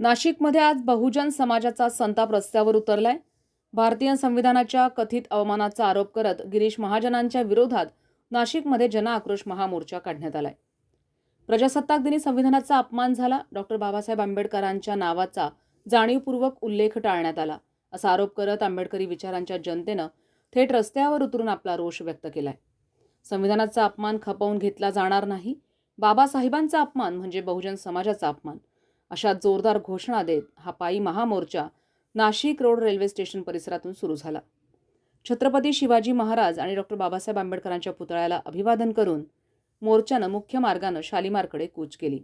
नाशिकमध्ये आज बहुजन समाजाचा संताप रस्त्यावर उतरलाय. भारतीय संविधानाच्या कथित अवमानाचा आरोप करत गिरीश महाजनांच्या विरोधात नाशिकमध्ये जनआक्रोश महामोर्चा काढण्यात आलाय. प्रजासत्ताक दिनी संविधानाचा अपमान झाला. डॉक्टर बाबासाहेब आंबेडकरांच्या नावाचा जाणीवपूर्वक उल्लेख टाळण्यात आला असा आरोप करत आंबेडकरी विचारांच्या जनतेनं थेट रस्त्यावर उतरून आपला रोष व्यक्त केलाय. संविधानाचा अपमान खपवून घेतला जाणार नाही. बाबासाहेबांचा अपमान म्हणजे बहुजन समाजाचा अपमान. अशा जोरदार घोषणा देत हा पायी महामोर्चा नाशिक रोड रेल्वे स्टेशन परिसरातून सुरू झाला. छत्रपती शिवाजी महाराज आणि डॉक्टर बाबासाहेब आंबेडकरांच्या पुतळ्याला अभिवादन करून मोर्चानं मुख्य मार्गानं शालिमारकडे कूच केली.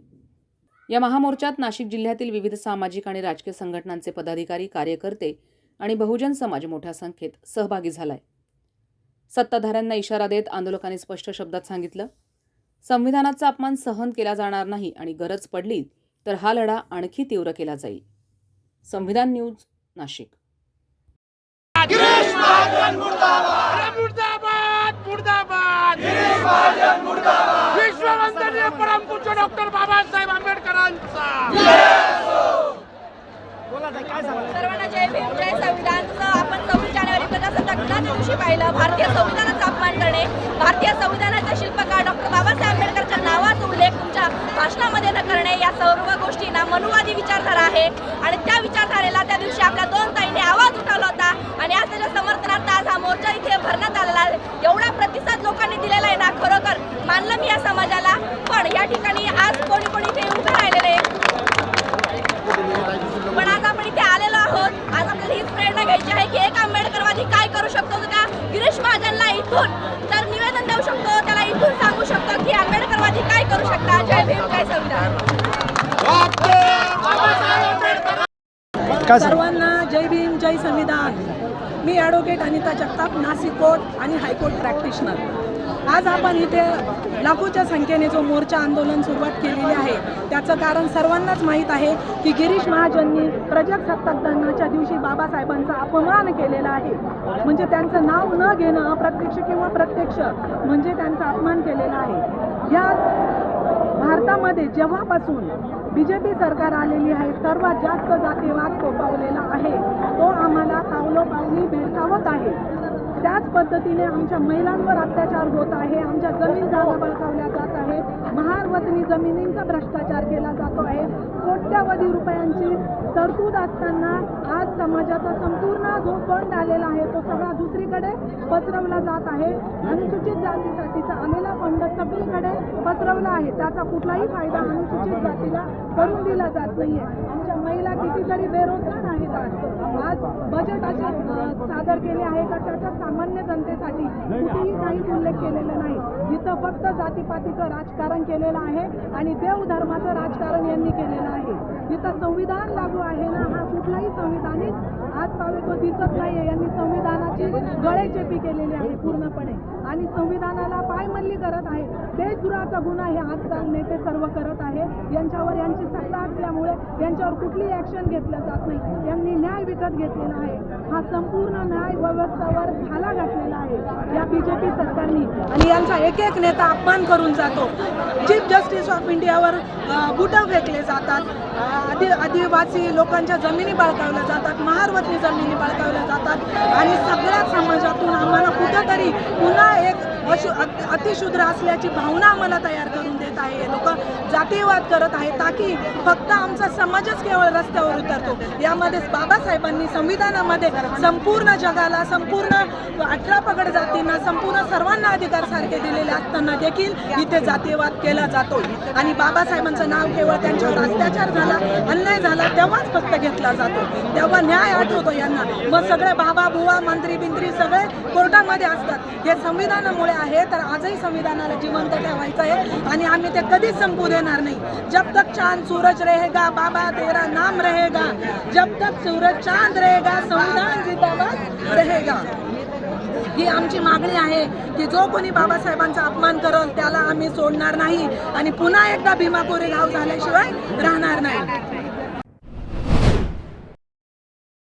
या महामोर्चात नाशिक जिल्ह्यातील विविध सामाजिक आणि राजकीय संघटनांचे पदाधिकारी कार्यकर्ते आणि बहुजन समाज मोठ्या संख्येत सहभागी झालाय. सत्ताधाऱ्यांना इशारा देत आंदोलकांनी स्पष्ट शब्दात सांगितलं संविधानाचा अपमान सहन केला जाणार नाही आणि गरज पडली तर हा लढा आणखी तीव्र केला जाईल. संविधान न्यूज नाशिक. डॉक्टर बाबासाहेब आंबेडकरांचा सर्वांना जय भीम जय संविधान. आपण सव्वीस जानेवारी प्रजासत्ताक दिनाच्या दिवशी पाहिलं भारतीय संविधानाचा अपमान करणे भारतीय संविधानाचा शिल्पकार डॉक्टर भाषणामध्ये न करणे या सर्व गोष्टींना मनुवादी विचारधारा आहे. आणि त्या विचारधारेला त्या दिवशी आपल्या दोन ताईने आवाज उठवला होता. आणि आज त्याच्या समर्थनार्थ आज हा मोर्चा इथे सर्वांना जय भीम जय संविधान. मी ॲडव्होकेट अनिता जगताप नाशिक कोर्ट आणि हायकोर्ट प्रॅक्टिशनर आज आपण इथे लाखोच्या संख्येने जो मोर्चा आंदोलन सुरुवात केलेली आहे त्याचं कारण सर्वांनाच माहीत आहे की गिरीश महाजननी प्रजासत्ताक दिनाच्या दिवशी बाबासाहेबांचा अपमान केलेला आहे. म्हणजे त्यांचं नाव न घेणं अप्रत्यक्ष किंवा प्रत्यक्ष म्हणजे त्यांचा अपमान केलेला आहे. या भारतामध्ये जेव्हापासून बी जे पी सरकार आलेली आहे सर्वात जास्त जातीवाद फोफावलेला आहे. तो आम्हाला पावलोपावली भेडसावत आहे. त्याच पद्धतीने आमच्या महिलांवर अत्याचार होत आहे आमच्या जमीन जागा बळकावल्या जात आहे महारवतनी जमिनींचा भ्रष्टाचार केला जातो आहे. कोट्यावधी रुपयांची तरतूद असताना आज समाजाचा संपूर्ण जो फंड आलेला आहे तो सगळा दुसरीकडे पसरवला जात आहे. अनुसूचित जातीसाठीचा आलेला फंड सगळीकडे पसरवला आहे. त्याचा कुठलाही फायदा अनुसूचित जातीला करून दिला जात नाहीये. आमच्या महिला कितीतरी बेरोजगार आहेत आज. आज बजेट असे सादर केले आहे का त्याच्यात सामान्य जनतेसाठी कुठेही काहीच उल्लेख केलेला नाही. इथं फक्त जातीपातीचं राजकारण केलेलं आहे आणि देवधर्माचं राजकारण यांनी केलेलं आहे. इथं संविधान लागू आहे ना हा कुठलाही आहे तो दिसत नाहीये यांनी संविधानाची गळेचेपी केलेली आहे पूर्णपणे. आणि संविधानाला पायमल्ली करत आहे. देशद्रोहाचा गुन्हा हे आजकाल नेते सर्व करत आहे. यांच्यावर यांची सत्ता असल्यामुळे यांच्यावर कुठलीही ऍक्शन घेतलं जात नाही. यांनी न्याय विकत घेतलेला आहे. हा संपूर्ण न्याय व्यवस्थेवर घाला घातलेला आहे. या बीजेपी सरकारनी आणि यांचा एक एक नेता अपमान करून जातो. चीफ जस्टिस ऑफ इंडियावर बुटं फेकले जातात. आदि आदिवासी लोकांच्या जमिनी बळकावल्या जातात महारवतनी जमिनी बळकावल्या जातात आणि सगळ्या समाजातून आम्हाला कुठंतरी पुन्हा एक अशु अतिशुद्र अतिशूद्र असल्याची भावना आम्हाला तयार करून देत आहे. हे लोक जातीयवाद करत आहे ताकी फक्त आमचा समाजच केवळ रस्त्यावर उतरतो. यामध्ये बाबासाहेबांनी संविधानामध्ये संपूर्ण जगाला संपूर्ण अठरा पगड जातींना संपूर्ण सर्वांना अधिकार सारखे दिलेले असताना देखील इथे जातीयवाद केला जातो आणि बाबासाहेबांचं नाव केवळ त्यांच्यावर अत्याचार झाला अन्याय झाला तेव्हाच फक्त घेतला जातो. तेव्हा न्याय आठवतो यांना. मग सगळे बाबा बुवा मंत्री बिंत्री सगळे कोर्टामध्ये असतात. हे संविधानामुळे आहे तर आजही संविधानाला जिवंत ठेवायचं आहे आणि आम्ही ते कधीच संपू देणार नाही. जब तक चांद सूरज रहेगा बाबा तेरा नाम रहेगा. जब तक सूरज चांद रहेगा संविधान जिंदाबाद रहेगा. ही आमची मागणी आहे की जो कोणी बाबासाहेबांचा अपमान करल त्याला आम्ही सोडणार नाही आणि पुन्हा एकदा भीमा कोरेगाव झाल्याशिवाय राहणार नाही.